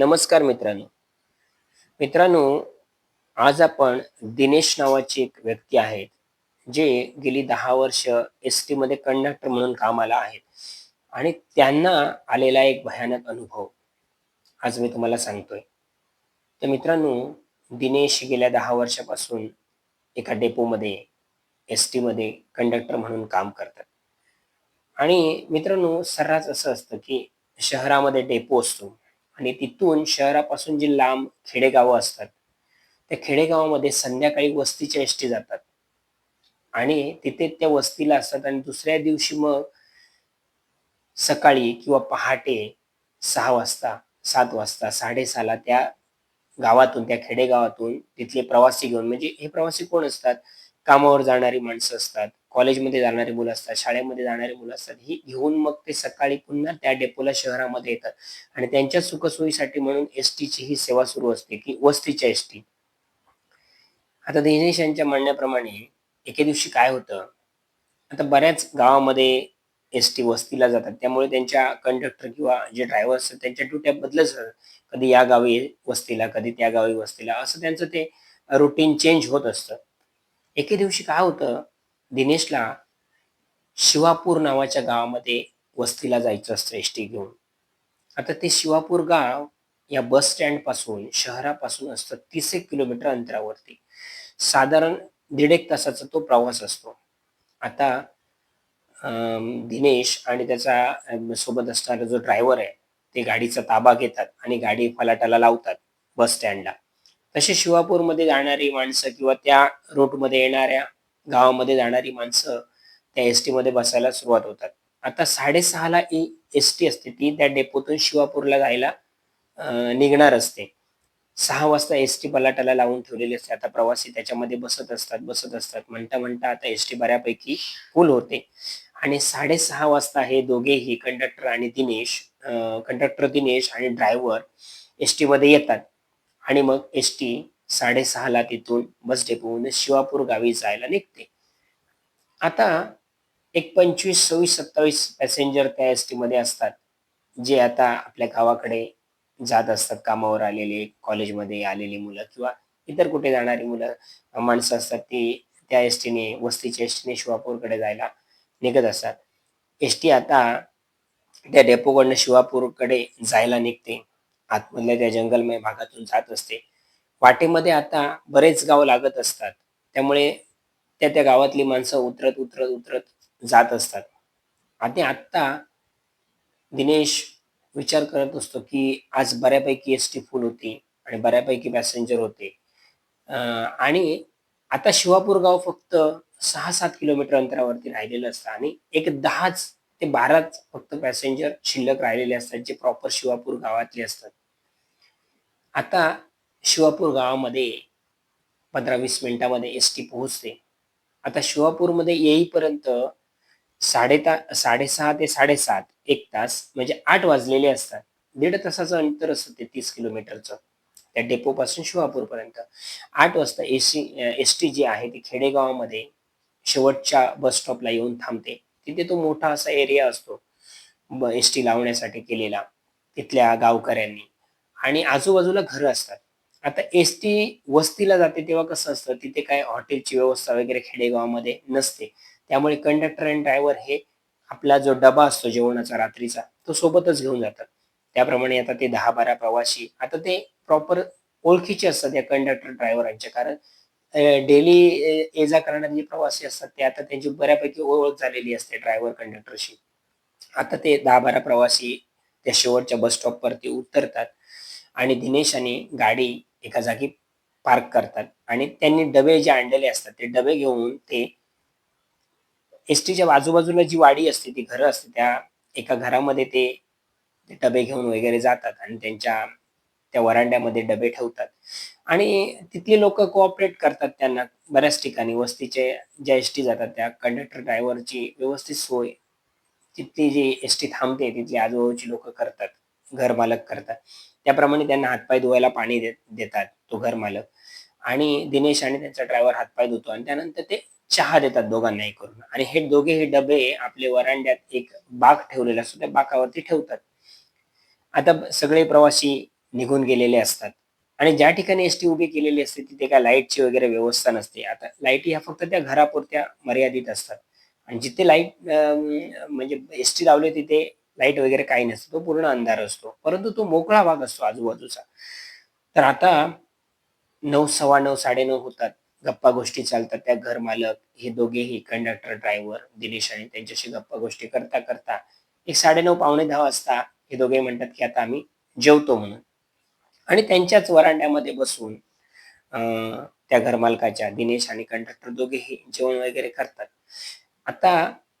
नमस्कार मित्रांनो. मित्रांनो आज आपण दिनेश नावाची एक व्यक्ती आहेत जे गेली दहा वर्ष एसमध्ये कंडक्टर म्हणून कामाला आहेत आणि त्यांना आलेला एक भयानक अनुभव आज मी तुम्हाला सांगतोय. तर मित्रांनो दिनेश गेल्या दहा वर्षापासून एका डेपोमध्ये एस टी मध्ये कंडक्टर म्हणून काम करतात. आणि मित्रांनो सर्रास असं असतं की शहरामध्ये डेपो असतो. आणि तिथून शहरापासून जी लांब खेडेगावं असतात त्या खेडेगावामध्ये संध्याकाळी वस्तीच्या एसटी जातात. आणि तिथे त्या वस्तीला असतात आणि दुसऱ्या दिवशी मग सकाळी किंवा पहाटे सहा वाजता सात वाजता साडेसहाला त्या गावातून त्या खेडेगावातून तिथले प्रवासी घेऊन म्हणजे हे प्रवासी कोण असतात? कामावर जाणारी माणसं असतात. कॉलेजमध्ये जाणारी मुलं असतात शाळेमध्ये जाणारी मुलं असतात ही घेऊन मग ते सकाळी पुन्हा त्या डेपोला शहरामध्ये येतात. आणि त्यांच्या सुखसोयीसाठी म्हणून एस टीची ही सेवा सुरू असते की वस्तीच्या एस टी आता दिनेश यांच्या म्हणण्याप्रमाणे एके दिवशी काय होतं आता बऱ्याच गावामध्ये एस टी वस्तीला जातात त्यामुळे त्यांच्या कंडक्टर किंवा जे ड्रायव्हर असतात त्यांच्या ड्युट्या बदलत जातात. कधी या गावी वस्तीला कधी त्या गावी वस्तीला असं त्यांचं ते रुटीन चेंज होत असतं. एके दिवशी काय होतं दिनेशला शिवापूर नावाच्या गावामध्ये वस्तीला जायचं असतं एस टी घेऊन. आता ते शिवापूर गाव या बस स्टँडपासून शहरापासून असतं तीस एक किलोमीटर अंतरावरती. साधारण दीड एक तासाचा तो प्रवास असतो. आता दिनेश आणि त्याचा सोबत असणारा जो ड्रायव्हर आहे ते गाडीचा ताबा घेतात आणि गाडी फलाटाला लावतात बस स्टँडला. तसे शिवापूरमध्ये जाणारी माणसं किंवा त्या रूटमध्ये येणाऱ्या गावामध्ये जाणारी माणसं त्या एस टी मध्ये बसायला सुरुवात होतात. आता साडेसहाला एस टी असते ती त्या डेपोतून शिवापूरला जायला निघणार असते. सहा वाजता एस टी बलाटाला लावून ठेवलेली असते. आता प्रवासी त्याच्यामध्ये बसत असतात बसत असतात. म्हणता म्हणता आता एस टी बऱ्यापैकी फुल होते. आणि साडेसहा वाजता हे दोघेही कंडक्टर आणि दिनेश कंडक्टर दिनेश आणि ड्रायव्हर एस टी मध्ये येतात. आणि मग एस टी साडेसहाला तिथून बस डेपोहून शिवापूर गावी जायला निघते. आता एक पंचवीस सव्वीस सत्तावीस पॅसेंजर त्या एस टी मध्ये असतात जे आता आपल्या गावाकडे जात असतात कामावर आलेले कॉलेजमध्ये आलेली मुलं किंवा इतर कुठे जाणारी मुलं माणसं असतात ती त्या एस टीने वस्तीच्या एस टीने शिवापूरकडे जायला निघत असतात. एस टी आता त्या डेपोकडनं शिवापूरकडे जायला निघते. आतमधल्या त्या जंगलमय भागातून जात असते. वाटेमध्ये आता बरेच गाव लागत असतात. त्यामुळे त्या त्या गावातली माणसं उतरत उतरत उतरत जात असतात. आणि आत्ता दिनेश विचार करत असतो की आज बऱ्यापैकी एस टी फुल होती आणि बऱ्यापैकी पॅसेंजर होते. आणि आता शिवापूर गाव फक्त सहा सात किलोमीटर अंतरावरती राहिलेलं असतं आणि एक दहाच ते बाराच फक्त पॅसेंजर शिल्लक राहिलेले असतात जे प्रॉपर शिवापूर गावातले असतात. आता शिवापूर गावामध्ये पंधरा वीस मिनिटामध्ये एस टी पोहोचते. आता शिवापूरमध्ये येईपर्यंत साडेता साडेसहा ते साडेसात एक तास म्हणजे आठ वाजलेले असतात. दीड तासाचं अंतर असतं ते तीस किलोमीटरचं. त्या डेपो पासून शिवापूरपर्यंत. आठ वाजता एसी एस टी जी आहे ती खेडेगावामध्ये शेवटच्या बस स्टॉपला येऊन थांबते. तिथे तो मोठा असा एरिया असतो एस टी लावण्यासाठी केलेला तिथल्या गावकऱ्यांनी. आणि आजूबाजूला घरं असतात. आता एस टी वस्तीला जाते तेव्हा कसं असतं तिथे काय हॉटेलची व्यवस्था वगैरे खेडेगावामध्ये नसते. त्यामुळे कंडक्टर अँड ड्रायव्हर हे आपला जो डबा असतो जेवणाचा रात्रीचा तो सोबतच घेऊन जातात. त्याप्रमाणे आता ते दहा बारा प्रवासी आता ते प्रॉपर ओळखीचे असतात या कंडक्टर ड्रायव्हरांच्या कारण डेली ये जा करणारे जे प्रवासी असतात ते आता त्यांची बऱ्यापैकी ओळख झालेली असते ड्रायव्हर कंडक्टरशी आता ते दहा बारा प्रवासी त्या शेवटच्या बस स्टॉपवरती उतरतात. आणि दिनेशाने गाडी एका जागी पार्क करतात. आणि त्यांनी डबे जे आणलेले असतात ते डबे घेऊन ते एस टीच्या आजूबाजूला जी वाडी असते ती घरं असते त्या एका घरामध्ये ते डबे घेऊन वगैरे जातात आणि त्यांच्या त्या वरांड्यामध्ये डबे ठेवतात. आणि तिथले लोक कोऑपरेट करतात त्यांना बऱ्याच ठिकाणी. वस्तीचे ज्या एस टी जातात त्या कंडक्टर ड्रायव्हरची व्यवस्थित सोय. तिथली जी एस टी थांबते तिथली आजूबाजूची लोक करतात घरमालक करतात. त्याप्रमाणे त्यांना हातपाय धुवायला पाणी दे देतात तो घर मालक. आणि दिनेश आणि त्यांचा ड्रायव्हर हातपाय धुतो आणि त्यानंतर ते चहा देतात दोघांनाही करून. आणि हे दोघे हे डबे आपले वरांड्यात एक बाक ठेवलेला असतो त्या बाकावरती ठेवतात. आता सगळे प्रवासी निघून गेलेले असतात. आणि ज्या ठिकाणी एसटी उभी केलेली असते तिथे काय लाईटची वगैरे व्यवस्था नसते. आता लाईटी ह्या फक्त त्या घरापुरत्या मर्यादित असतात. आणि जिथे लाइट म्हणजे एसटी लावले तिथे लाइट वगैरे काही नसतं तो पूर्ण अंधार असतो. परंतु तो मोकळा भाग असतो आजूबाजूचा. तर आता नऊ सव्वा नऊ साडेनऊ होतात. गप्पा गोष्टी चालतात त्या घर मालक हे दोघेही कंडक्टर ड्रायव्हर दिनेश आणि त्यांच्याशी गप्पा गोष्टी करता करता एक साडेनऊ पावणे दहा वाजता हे दोघे म्हणतात की आता आम्ही जेवतो म्हणून. आणि त्यांच्याच वरांड्यामध्ये बसून त्या घरमालकाच्या दिनेश आणि कंडक्टर दोघेही जेवण वगैरे करतात. आता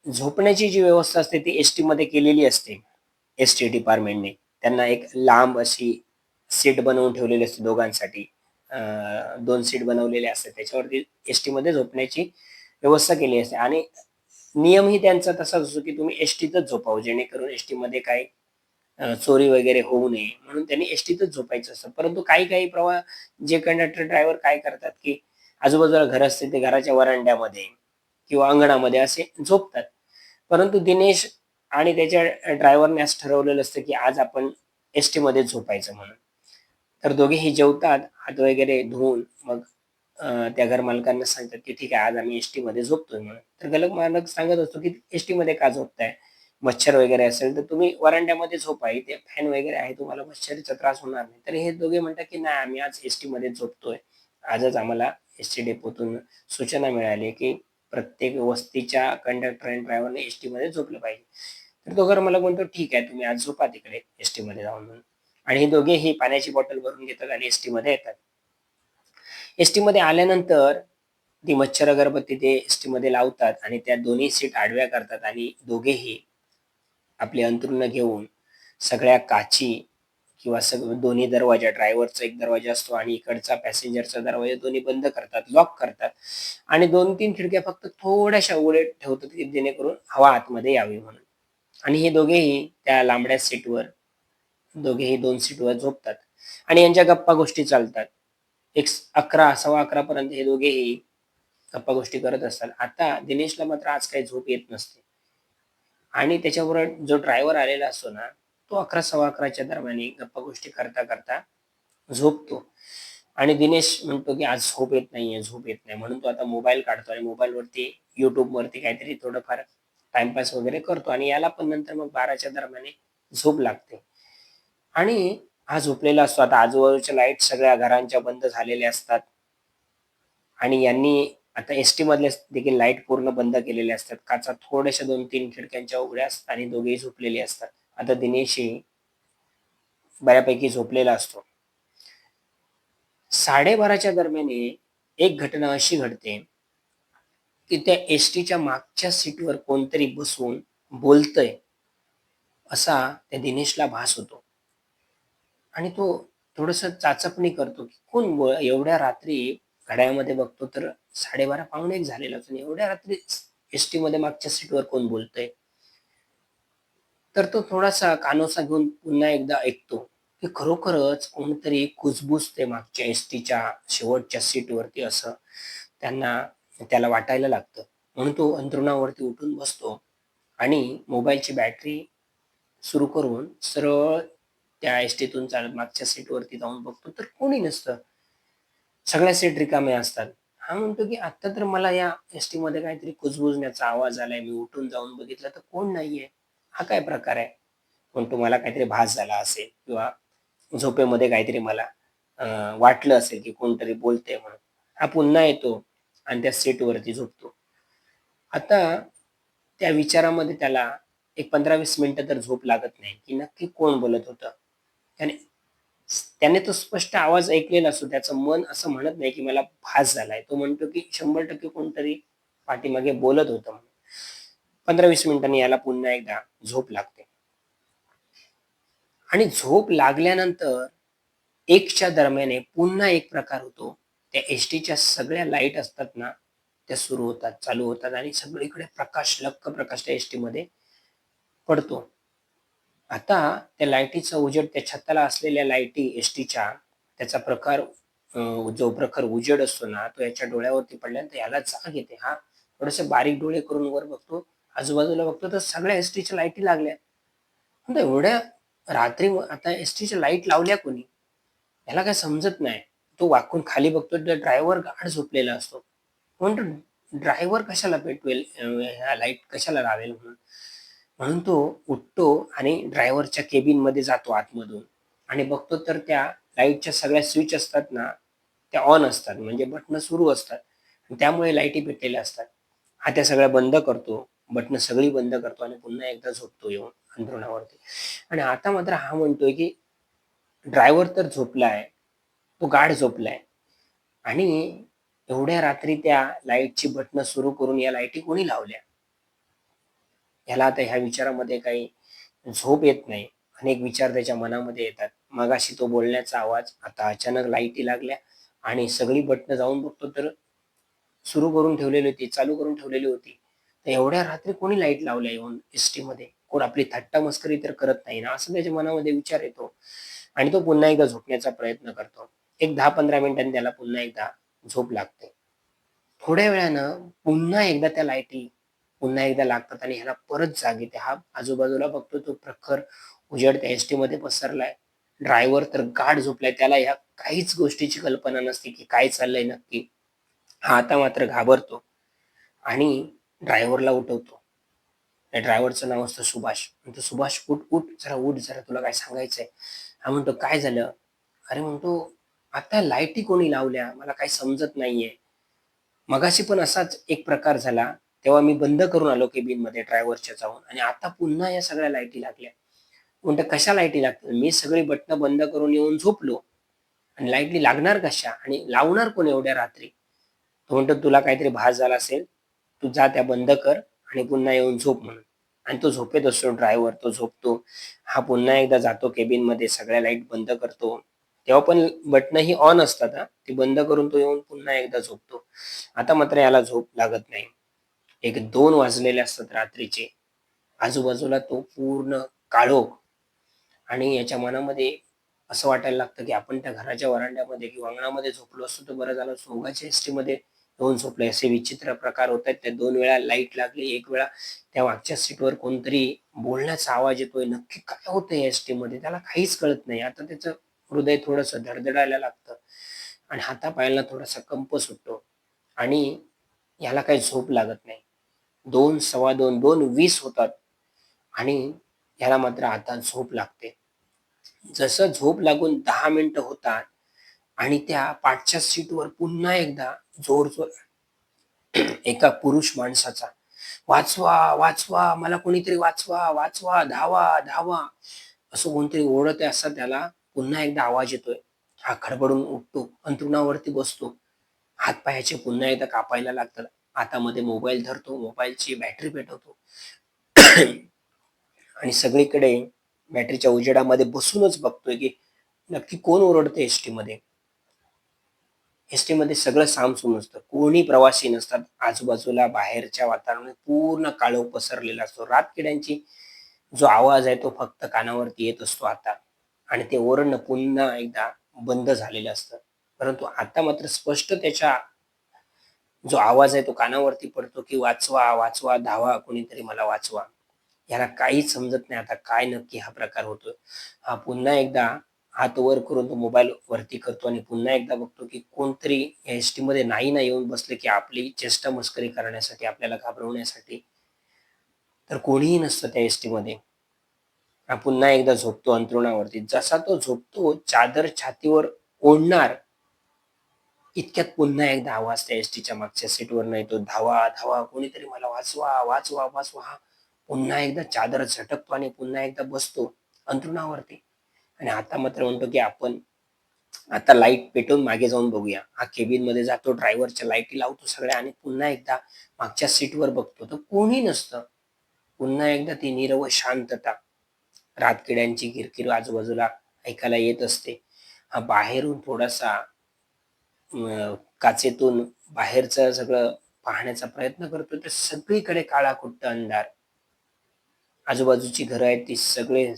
झोपण्याची जी व्यवस्था असते ती एस टीमध्ये केलेली असते एस टी डिपार्टमेंटने त्यांना एक लांब अशी सीट बनवून ठेवलेली असते दोघांसाठी. दोन सीट बनवलेले असतात. त्याच्यावरती एस टीमध्ये झोपण्याची व्यवस्था केली असते. आणि नियमही त्यांचा तसाच असतो की तुम्ही एस टीतच झोपावं जेणेकरून एस टीमध्ये काही चोरी वगैरे होऊ नये. म्हणून त्यांनी एस टीतच झोपायचं असतं. परंतु काही काही प्रवाह जे कंडक्टर ड्रायव्हर काय करतात की आजूबाजूला घर असते ते घराच्या वरांड्यामध्ये किंवा अंगणामध्ये असे झोपतात. परंतु दिनेश आणि त्याच्या ड्रायव्हरने असं ठरवलेलं असतं की आज आपण एसमध्ये झोपायचं म्हणून. तर दोघेही जेवतात हात वगैरे धुवून मग त्या घर मालकांना सांगतात की ठीक आहे आज आम्ही एसमध्ये झोपतोय म्हणून. तर गलक मालक सांगत असतो की एसमध्ये का झोपताय? मच्छर वगैरे असेल तर तुम्ही वरांड्यामध्ये झोपा इथे फॅन वगैरे आहे तुम्हाला मच्छरीचा त्रास होणार नाही. तर हे दोघे म्हणतात की नाही आम्ही आज एसमध्ये झोपतोय. आजच आम्हाला एस टी डेपोतून सूचना मिळाली की प्रत्येक वस्तीच्या कंडक्टर आणि ड्रायव्हरने एसमध्ये झोपलं पाहिजे. तर तो घर मला म्हणतो ठीक आहे तुम्ही आज झोपा तिकडे एसमध्ये जाऊन. म्हणून आणि हे दोघेही पाण्याची बॉटल भरून घेतात आणि एसमध्ये येतात. एसमध्ये आल्यानंतर ती मच्छर अगरबत्ती ते एसमध्ये लावतात आणि त्या दोन्ही सीट आडव्या करतात आणि दोघेही आपली अंतरुण घेऊन सगळ्या काची किंवा सग दोन्ही दरवाजा ड्रायव्हरचा एक दरवाजा असतो आणि इकडचा पॅसेंजरचा दरवाजा दोन्ही बंद करतात लॉक करतात. आणि दोन तीन खिडक्या फक्त थोड्याशा उघडे ठेवतात की जेणेकरून हवा आतमध्ये यावी म्हणून. आणि हे दोघेही त्या लांबड्या सीटवर दोघेही दोन सीटवर झोपतात. आणि यांच्या गप्पा गोष्टी चालतात. एक अकरा सव्वा अकरा पर्यंत हे दोघेही गप्पा गोष्टी करत असतात. आता दिनेशला मात्र आज काही झोप येत नसते. आणि त्याच्याबरोबर जो ड्रायव्हर आलेला असतो ना तो अकरा सव्वा अकराच्या दरम्यान गप्पा गोष्टी करता करता झोपतो. आणि दिनेश म्हणतो की आज झोप येत नाहीये झोप येत नाही. म्हणून तो आता मोबाईल काढतो आणि मोबाईलवरती युट्यूबवरती काहीतरी थोडंफार टाइमपास वगैरे करतो आणि याला पण नंतर मग बाराच्या दरम्यान झोप लागते. आणि हा झोपलेला असतो. आता आजूबाजूच्या लाइट सगळ्या घरांच्या बंद झालेल्या असतात. आणि यांनी आता एस टी मधले देखील लाइट पूर्ण बंद केलेले असतात. काचा थोड्याशा दोन तीन खिडक्यांच्या उघड्या असतात आणि दोघेही झोपलेले असतात. आता दिनेशही बऱ्यापैकी झोपलेला असतो. साडेबाराच्या दरम्यान एक घटना अशी घडते की त्या एस टीच्या मागच्या सीटवर कोणतरी बसून बोलतय असा त्या दिनेशला भास होतो. आणि तो थोडस चाचपणी करतो की कोण बोल एवढ्या रात्री घड्याळामध्ये बघतो तर साडेबारा पाहुणे एक झालेला असतो. आणि एवढ्या रात्री एस टी मध्ये मागच्या सीटवर कोण बोलतय? तर तो थोडासा कानोसा घेऊन पुन्हा एकदा ऐकतो की खरोखरच कोणतरी कुजबुजते मागच्या एस टीच्या शेवटच्या सीटवरती असं त्यांना त्याला वाटायला लागतं. म्हणून तो अंथरुणावरती उठून बसतो आणि मोबाईलची बॅटरी सुरू करून सरळ त्या एस टीतून चालत मागच्या सीटवरती जाऊन बघतो. तर कोणी नसतं. सगळ्या सीट रिकाम्या असतात. हा म्हणतो की आत्ता तर मला या एस टी मध्ये काहीतरी कुजबुजण्याचा आवाज आलाय. मी उठून जाऊन बघितलं तर कोण नाहीये? हा काय प्रकार आहे? पण तुम्हाला काहीतरी भास झाला असेल किंवा झोपेमध्ये काहीतरी मला वाटलं असेल की कोणतरी बोलते म्हणून. हा पुन्हा येतो आणि त्या सीटवरती झोपतो. आता त्या विचारामध्ये त्याला एक पंधरा वीस मिनिटं तर झोप लागत नाही की नक्की कोण बोलत होतं? त्याने त्याने तो स्पष्ट आवाज ऐकलेला असतो त्याचं मन असं म्हणत नाही की मला भास झालाय. तो म्हणतो की शंभर टक्के कोणतरी पाठीमागे बोलत होतं पंधरा वीस मिनिटांनी याला पुन्हा एकदा झोप लागते. आणि झोप लागल्यानंतर एकच्या दरम्याने पुन्हा एक प्रकार होतो. त्या एस टीच्या सगळ्या लाइट असतात ना त्या सुरू होतात चालू होतात आणि सगळीकडे प्रकाश लक्क प्रकाश त्या एस टी मध्ये पडतो. आता त्या लाईटीचा उजेड त्या छताला असलेल्या लाईटी एस टीच्या त्याचा प्रकार जो प्रखर उजेड असतो ना तो याच्या डोळ्यावरती पडल्यानंतर याला जाग येते. हा थोडेसे बारीक डोळे करून वर बघतो. आजूबाजूला बघतो तर सगळ्या एस टीच्या लाईटी लागल्या म्हणतो एवढ्या रात्री आता एस टीच्या लाइट लावल्या कोणी याला काय समजत नाही. तो वाकून खाली बघतो तर ड्रायव्हर गाढ झोपलेला असतो. म्हणतो ड्रायव्हर कशाला पेटवेल ह्या लाइट कशाला लावेल म्हणून. म्हणून तो उठतो आणि ड्रायव्हरच्या केबिनमध्ये जातो आतमधून आणि बघतो तर त्या लाईटच्या सगळ्या स्विच असतात ना, त्या ऑन असतात म्हणजे बटणं सुरू असतात. आणि त्यामुळे लाईटी पेटलेल्या असतात. हा त्या सगळ्या बंद करतो. बटणं सगळी बंद करतो आणि पुन्हा एकदा झोपतो येऊन अंथरुणावरती. आणि आता मात्र हा म्हणतोय, की ड्रायव्हर तर झोपला आहे तो गाढ झोपलाय आणि एवढ्या रात्री त्या लाईटची बटणं सुरू करून या लाईटी कोणी लावल्या? ह्याला आता ह्या विचारामध्ये काही झोप येत नाही. अनेक विचार त्याच्या मनामध्ये येतात. मगाशी तो बोलण्याचा आवाज, आता अचानक लाईटी लागल्या आणि सगळी बटणं जाऊन बघतो तर सुरू करून ठेवलेली होती, चालू करून ठेवलेली होती. तर एवढ्या रात्री कोणी लाइट लावल्या येऊन एस टी मध्ये कोण आपली थट्टा-मस्करी तर करत नाही ना? असं त्याच्या मनामध्ये विचार येतो आणि तो पुन्हा एकदा झोपण्याचा प्रयत्न करतो. एक 10-15 मिनिटांनी त्याला पुन्हा एकदा झोप लागते. थोड्या वेळानं पुन्हा एकदा त्या लाईटी पुन्हा एकदा लागतात आणि ह्याला परत जाग येते. हा आजूबाजूला बघतो तो प्रखर उजेड त्या एस टी मध्ये पसरलाय. ड्रायव्हर तर गाढ झोपलाय. त्याला ह्या काहीच गोष्टीची कल्पना नसते, की काय चाललंय नक्की. हा आता मात्र घाबरतो आणि ड्रायव्हरला उठवतो. त्या ड्रायव्हरचं नाव असतं सुभाष. म्हणतो, "सुभाष उठ, उठ. जरा उठ जरा तुला काय सांगायचंय." हा म्हणतो, "काय झालं?" अरे म्हणतो, "आता लाईटी कोणी लावल्या? मला काही समजत नाहीये." मगाशी पण असाच एक प्रकार झाला. तेव्हा मी बंद करून आलो केबिनमध्ये ड्रायव्हरच्या जाऊन आणि आता पुन्हा या सगळ्या लाईटी लागल्या. म्हणतो, "कशा लाईटी लागतील? मी सगळी बटणं बंद करून येऊन झोपलो आणि लाईटली लागणार कशा आणि लावणार कोण एवढ्या रात्री?" तो म्हणतो, "तुला काहीतरी भास झाला असेल. तू जा त्या बंद कर आणि पुन्हा येऊन झोप म्हणून." आणि तो झोपेत असतो ड्रायव्हर. तो झोपतो. हा पुन्हा एकदा जातो केबिनमध्ये सगळ्या लाइट बंद करतो. तेव्हा पण बटणं ही ऑन असतात हां. ती बंद करून तो येऊन पुन्हा एकदा झोपतो. आता मात्र याला झोप लागत नाही. एक दोन वाजलेले असतात रात्रीचे. आजूबाजूला तो पूर्ण काळोख आणि याच्या मनामध्ये असं वाटायला लागतं, की आपण त्या घराच्या वरांड्यामध्ये किंवा अंगणामध्ये झोपलो असतो तर बरं झालं. सोंगाच्या एसटीमध्ये दोन स्वप्न असे विचित्र प्रकार होतायत. त्या दोन वेळा लाइट लागली. एक वेळा त्या मागच्या सीटवर कोणतरी बोलण्याचा आवाज येतोय. नक्की काय होतंय टी मध्ये त्याला काहीच कळत नाही. आता त्याचं हृदय थोडंसं धडधडायला लागतं आणि हातापायाला थोडासा कंप सुटतो आणि याला काही झोप लागत नाही. दोन सव्वा 2, 2:20 होतात आणि याला मात्र आता झोप लागते. जसं झोप लागून दहा मिनिटं होतात आणि त्या पाठच्या सीटवर पुन्हा एकदा जोर जोर एका पुरुष माणसाचा, "वाचवा, वाचवा, मला कोणीतरी वाचवा, वाचवा, धावा, धावा." असं कोणतरी ओरडतंय असा त्याला पुन्हा एकदा आवाज येतोय. हा खडबडून उठतो. अंतरुणावरती बसतो. हातपायाचे पुन्हा एकदा कापायला लागतात. हातामध्ये मोबाईल धरतो. मोबाईलची बॅटरी पेटवतो. आणि सगळीकडे बॅटरीच्या उजेडामध्ये बसूनच बघतोय, की नक्की कोण ओरडते एसटी मध्ये एस टीमध्ये सगळं सामसूम असतं. कोणी प्रवासी नसतात. आजूबाजूला बाहेरच्या वातावरणात पूर्ण काळोख पसरलेला असतो. रातकिड्यांची जो आवाज आहे तो फक्त कानावरती येत असतो आता आणि ते ओरडणं पुन्हा एकदा बंद झालेलं असतं. परंतु आता मात्र स्पष्ट त्याच्या जो आवाज आहे तो कानावरती पडतो, की "वाचवा, वाचवा, धावा, कोणीतरी मला वाचवा." याला काहीच समजत नाही आता काय नक्की हा प्रकार होतो हा पुन्हा एकदा हात वर करून तो मोबाईल वरती करतो आणि पुन्हा एकदा बघतो, की कोणतरी या एसटीमध्ये नाही ना येऊन बसले, की आपली चेष्टा-मस्करी करण्यासाठी, आपल्याला घाबरवण्यासाठी. तर कोणीही नसतं त्या एसटीमध्ये. हा पुन्हा एकदा झोपतो अंतरुणावरती जसा तो झोपतो, चादर छातीवर ओढणार इतक्यात पुन्हा एकदा आवाज त्या एस टीच्या मागच्या सीटवरनं येतो. "धावा, धावा, कोणीतरी मला वाचवा, वाचवा, वाचवा." हा पुन्हा एकदा चादर झटकतो आणि पुन्हा एकदा बसतो अंथरुणावरती आणि आता मात्र म्हणतो, की आपण आता लाइट पेटवून मागे जाऊन बघूया. हा केबिनमध्ये जातो, ड्रायव्हरच्या लाईटी लावतो सगळ्या आणि पुन्हा एकदा मागच्या सीटवर बघतो, तर कोणी नसतं. पुन्हा एकदा ती निरव शांतता. रातकिड्यांची किरकिर आजूबाजूला ऐकायला येत असते. हा बाहेरून थोडासा काचेतून बाहेरचं सगळं पाहण्याचा प्रयत्न करतो, तर सगळीकडे काळा कुट्ट अंधार. आजूबाजूची घरं आहेत ती सगळे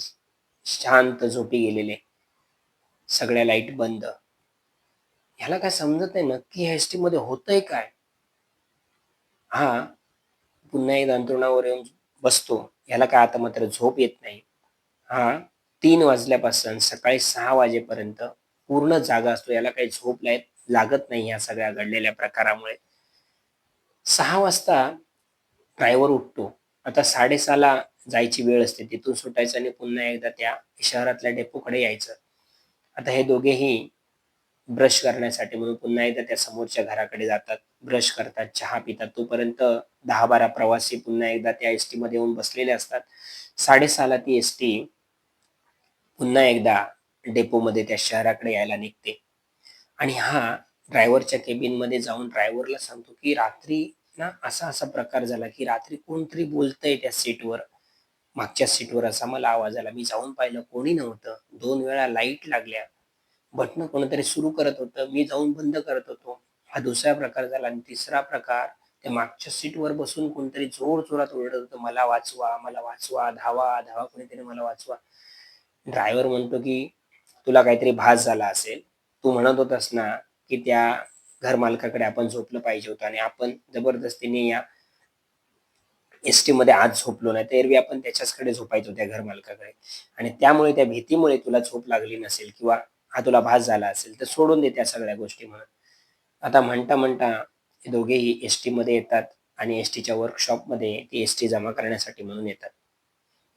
शांत झोपी गेलेले. सगळ्या लाइट बंद. ह्याला काय समजत नाही नक्की ह्या एसटीमध्ये होतंय काय? हा पुन्हा एकदा अंतरुणावर येऊन बसतो. ह्याला काय आता मात्र झोप येत नाही. हा तीन वाजल्यापासून सकाळी सहा वाजेपर्यंत पूर्ण जागा असतो याला काही झोप लागत नाही या सगळ्या घडलेल्या प्रकारामुळे सहा वाजता ड्रायव्हर उठतो आता साडेसहाला जायची वेळ असते तिथून सुटायचं आणि पुन्हा एकदा त्या शहरातल्या डेपोकडे यायचं. आता हे दोघेही ब्रश करण्यासाठी म्हणून पुन्हा एकदा त्या समोरच्या घराकडे जातात. ब्रश करतात चहा पितात. तोपर्यंत दहा बारा प्रवासी पुन्हा एकदा त्या एस टी मध्ये येऊन बसलेले असतात. साडेसहाला ती एस टी पुन्हा एकदा डेपोमध्ये त्या शहराकडे यायला निघते. आणि हा ड्रायव्हरच्या केबिनमध्ये जाऊन ड्रायव्हरला सांगतो की रात्री ना असा असा प्रकार झाला की रात्री कोणतरी बोलतंय त्या सीटवर. मागच्या सीटवर असा मला आवाज आला. मी जाऊन पाहिलं कोणी नव्हतं. दोन वेळा लाइट लागल्या. बटन कोणतरी सुरू करत होतं. मी जाऊन बंद करत होतो. हा दुसरा प्रकार झाला आणि तिसरा प्रकार त्या मागच्या सीटवर बसून कोणतरी जोर जोरात ओरडत होतं मला वाचवा मला वाचवा धावा धावा कोणीतरी मला वाचवा. ड्रायव्हर म्हणतो की तुला काहीतरी भास झाला असेल. तू म्हणत होतास ना की त्या घर मालकाकडे आपण झोपलं पाहिजे होतं आणि आपण जबरदस्तीने या एस टीमध्ये आज झोपलो नाही तर एरवी आपण त्याच्याचकडे झोपायचो त्या घर मालकाकडे आणि त्यामुळे त्या भीतीमुळे तुला झोप लागली नसेल किंवा हा तुला भास झाला असेल तर सोडून दे त्या सगळ्या गोष्टी म्हणून. आता म्हणता म्हणता हे दोघेही एस टीमध्ये येतात आणि एस टीच्या वर्कशॉपमध्ये ती एस टी जमा करण्यासाठी म्हणून येतात.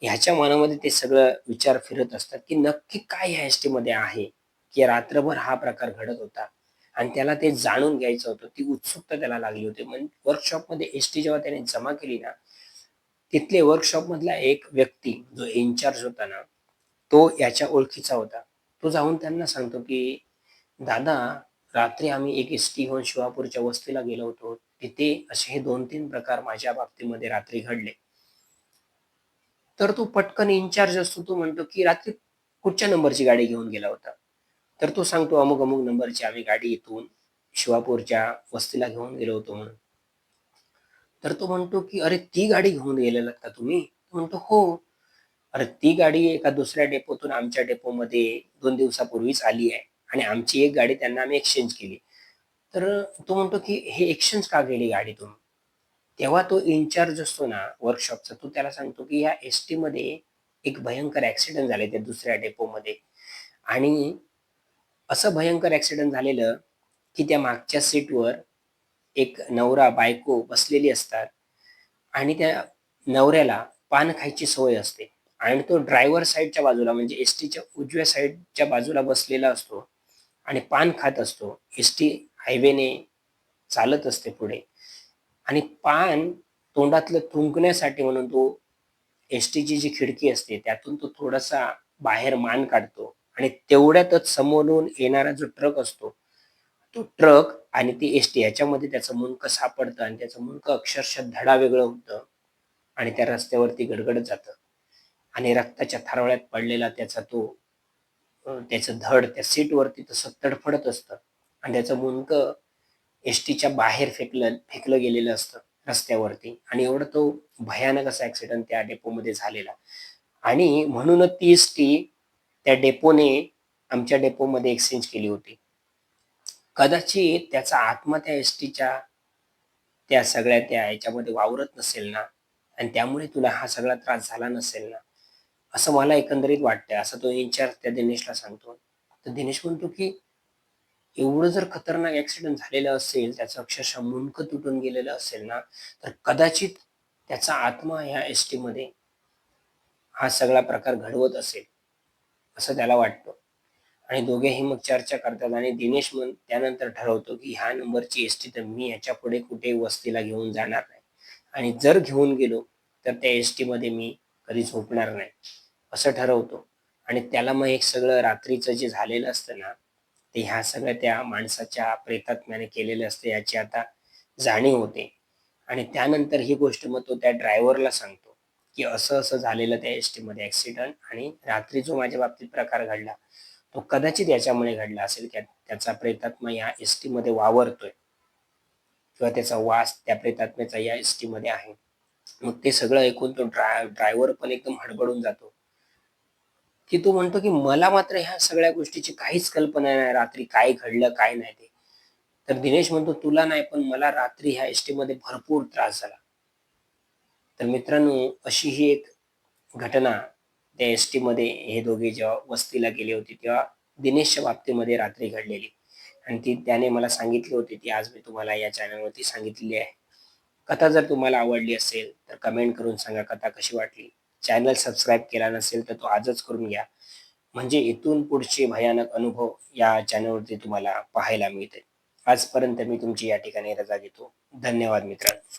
ह्याच्या मनामध्ये ते सगळं विचार फिरत असतात की नक्की काय ह्या एस टीमध्ये आहे की रात्रभर हा प्रकार घडत होता. आणि त्याला ते जाणून घ्यायचं होतं ती उत्सुकता त्याला लागली होती. म्हणजे वर्कशॉपमध्ये एस टी जेव्हा त्याने जमा केली ना तिथले वर्कशॉप मधला एक व्यक्ती जो इन्चार्ज होता ना तो याच्या ओळखीचा होता. तो जाऊन त्यांना सांगतो की दादा रात्री आम्ही एक एस टी घेऊन शिवापूरच्या वस्तीला गेलो होतो. तिथे असे हे दोन तीन प्रकार माझ्या बाबतीमध्ये रात्री घडले. तर तो पटकन इन्चार्ज असतो. तो म्हणतो की रात्री कुठच्या नंबरची गाडी घेऊन गेला होता? तर तो सांगतो अमुक अमुक नंबरची आम्ही गाडी इथून शिवापूरच्या वस्तीला घेऊन गेलो होतो म्हणून. तर तो म्हणतो की अरे ती गाडी घेऊन गेलेलात का तुम्ही? म्हणतो हो. अरे ती गाडी एका दुसऱ्या डेपोतून आमच्या डेपोमध्ये दोन दिवसापूर्वीच आली आहे आणि आमची एक गाडी त्यांना आम्ही एक्सचेंज केली. तर तो म्हणतो की हे एक्सचेंज का केली गाडी तुम्ही तेव्हा तो इन्चार्ज असतो ना वर्कशॉपचा तो त्याला सांगतो की या एस टी मध्ये एक भयंकर ऍक्सिडेंट झाले त्या दुसऱ्या डेपोमध्ये. आणि असं भयंकर ऍक्सिडेंट झालेलं की त्या मागच्या सीटवर एक नवरा बायको बसलेली असतात आणि त्या नवऱ्याला पान खायची सवय असते आणि तो ड्रायव्हर साईडच्या बाजूला म्हणजे एस टीच्या उजव्या साईडच्या बाजूला बसलेला असतो आणि पान खात असतो. एस टी हायवेने चालत असते पुढे आणि पान तोंडातलं थुंकण्यासाठी म्हणून तो एस टीची जी खिडकी असते त्यातून तो थोडासा बाहेर मान काढतो आणि तेवढ्यातच समोरून येणारा जो ट्रक असतो तो ट्रक आणि ती एस टी याच्यामध्ये त्याचं मुंडकं सापडतं आणि त्याचं मुंडकं अक्षरशः धडा वेगळं होतं आणि त्या रस्त्यावरती गडगडत जातं. आणि रक्ताच्या थारोळ्यात पडलेला त्याचा तो त्याचं धड त्या सीटवरती तसं तडफडत असतं आणि त्याचं मुंडकं एस टीच्या बाहेर फेकलं फेकलं गेलेलं असतं रस्त्यावरती. आणि एवढं तो भयानक असा ऍक्सिडेंट त्या डेपोमध्ये झालेला. आणि म्हणूनच ती एस टी त्या डेपोने आमच्या डेपोमध्ये एक्सचेंज केली होती. कदाचित त्याचा आत्मा त्या एस टीच्या त्या सगळ्या त्या याच्यामध्ये वावरत नसेल ना आणि त्यामुळे तुला हा सगळा त्रास झाला नसेल ना असं मला एकंदरीत वाटतंय. असं तो इन्चार्ज त्या दिनेशला सांगतो. तर दिनेश म्हणतो की एवढं जर खतरनाक ऍक्सिडेंट झालेलं असेल त्याचं अक्षरशः मुंडकं तुटून गेलेलं असेल ना तर कदाचित त्याचा आत्मा ह्या एस टी मध्ये हा सगळा प्रकार घडवत असेल. असं त्याला वाटतं. आणि दोघेही मग चर्चा करतात आणि दिनेश मग त्यानंतर ठरवतो की ह्या नंबरची एस टी तर मी याच्यापुढे कुठे वस्तीला घेऊन जाणार नाही. आणि जर घेऊन गेलो तर त्या एस टीमध्ये मी कधी झोपणार नाही असं ठरवतो. आणि त्याला मग एक सगळं रात्रीचं जे झालेलं असतं ना ते ह्या सगळ्या त्या माणसाच्या प्रेतात्म्याने केलेलं असतं याची आता जाणीव होते. आणि त्यानंतर ही गोष्ट मग तो त्या ड्रायव्हरला सांगतो की असं असं झालेलं त्या एस टीमध्ये ऍक्सिडेंट आणि रात्री जो माझ्या बाबतीत प्रकार घडला तो कदाचित याच्यामुळे घडला असेल की त्याचा प्रेतात्मा या एस टीमध्ये वावरतोय. किंवा त्याचा वास त्या प्रेतात्म्याचा या एस टीमध्ये आहे. मग ते सगळं ऐकून तो ड्राय ड्रायव्हर पण एकदम हडबडून जातो. की तो म्हणतो की मला मात्र ह्या सगळ्या गोष्टीची काहीच कल्पना नाही रात्री काय घडलं काय नाही ते. तर दिनेश म्हणतो तुला नाही पण मला रात्री ह्या एस टी मध्ये भरपूर त्रास झाला. तर मित्रांनो अशी ही एक घटना त्या एस टीमध्ये हे दोघे जेव्हा वस्तीला गेले होते तेव्हा दिनेशच्या बाबतीमध्ये रात्री घडलेली. आणि ती त्याने मला सांगितली होती ती आज मी तुम्हाला या चॅनलवरती सांगितलेली आहे. कथा जर तुम्हाला आवडली असेल तर कमेंट करून सांगा कथा कशी वाटली. चॅनल सबस्क्राईब केला नसेल तर तो आजच करून घ्या. म्हणजे इथून पुढचे भयानक अनुभव या चॅनलवरती तुम्हाला पाहायला मिळते आजपर्यंत मी तुमची या ठिकाणी रजा घेतो. धन्यवाद मित्रांनो.